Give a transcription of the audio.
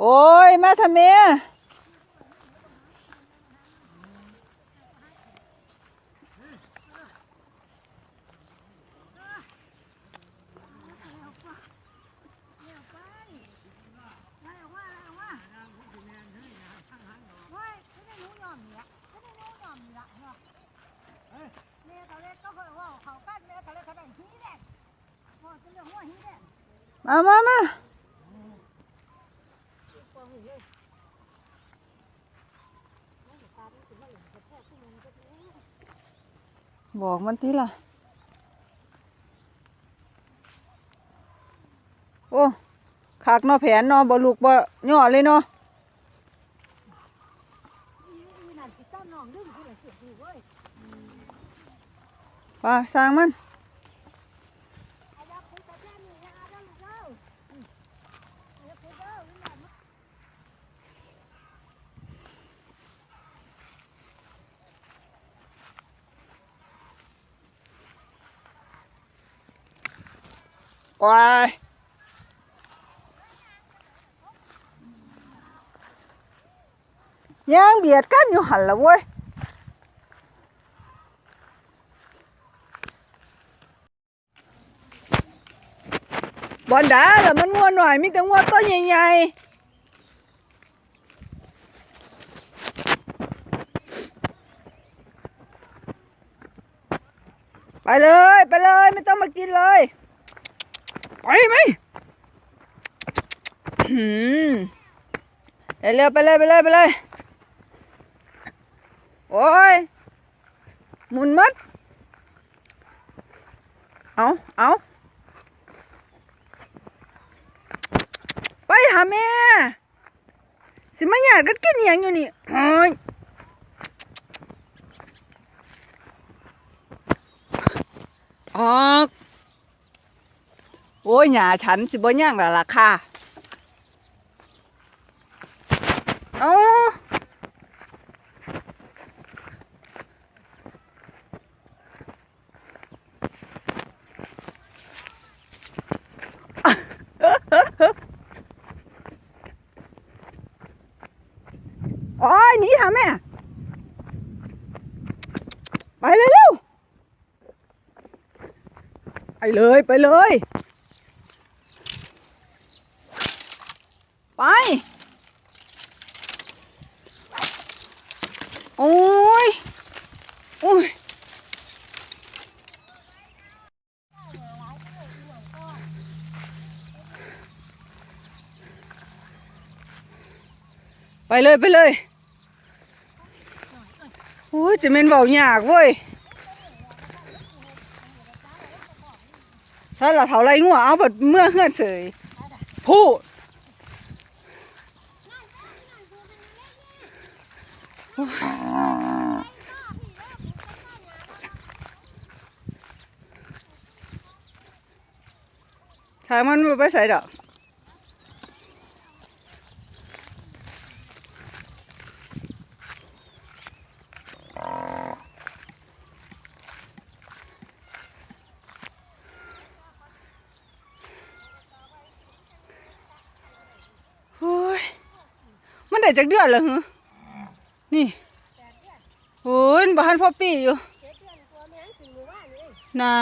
โอ้ย มาทำไมไล่มามามาม่ได้รู้ยอมเหนียเหรอแม่เขาเล็กก็เคยว่าเขากั้นแม่เขาเล็กเขาได้หีแดงพอจะเรื่องหัวหีแดง มามามา บอกมันทีละโอ้ขากเนอแผนเนอบลูกบ่ย่อเลยเนาะอีนั่นสิต้นน้องดึงที่ละเสียดูเว้ยไป่าสร้างมัน อายับคุยแต่แค่นี้นะอายับลูกเด้ออายับคุยเด้อวิญญาณ วายย่างเบียดกันอยู่หันละเว้ย บอลดาแล้ วมันงัวหน่อยมีแต่งัวตัวใหญ่ๆไปเลย ไปเลย ไม่ต้องมากินเลย ไปไหมหืมเร็วไปเลยไปเลยไปเลย โอ้ยหมุนมัด เอาเอาไปหาแม่ สิมาหยาดกันกินอหย่างอยู่นี่เฮ้ยออก โอ้ยหยาฉันสิบ่ย่างและล่ะค่ะเอาโอ้ยหนีหาแม่ ไปเลยเร็วไปเลย ไปเลย ไป โอ้ย โอ้ย ไปเลยไปเลยโอ้ยจะเป็นเบายากเว้ยถ้าเราเท่าไรงัวเอาแบบเมื่อเฮือดเสยพูด ทางมันไปใส่ดอกมันได้จากเดือนเหรอฮะ นี่โอ้ยบ้านพ่อปีอยู่เจ็ดเดือนตั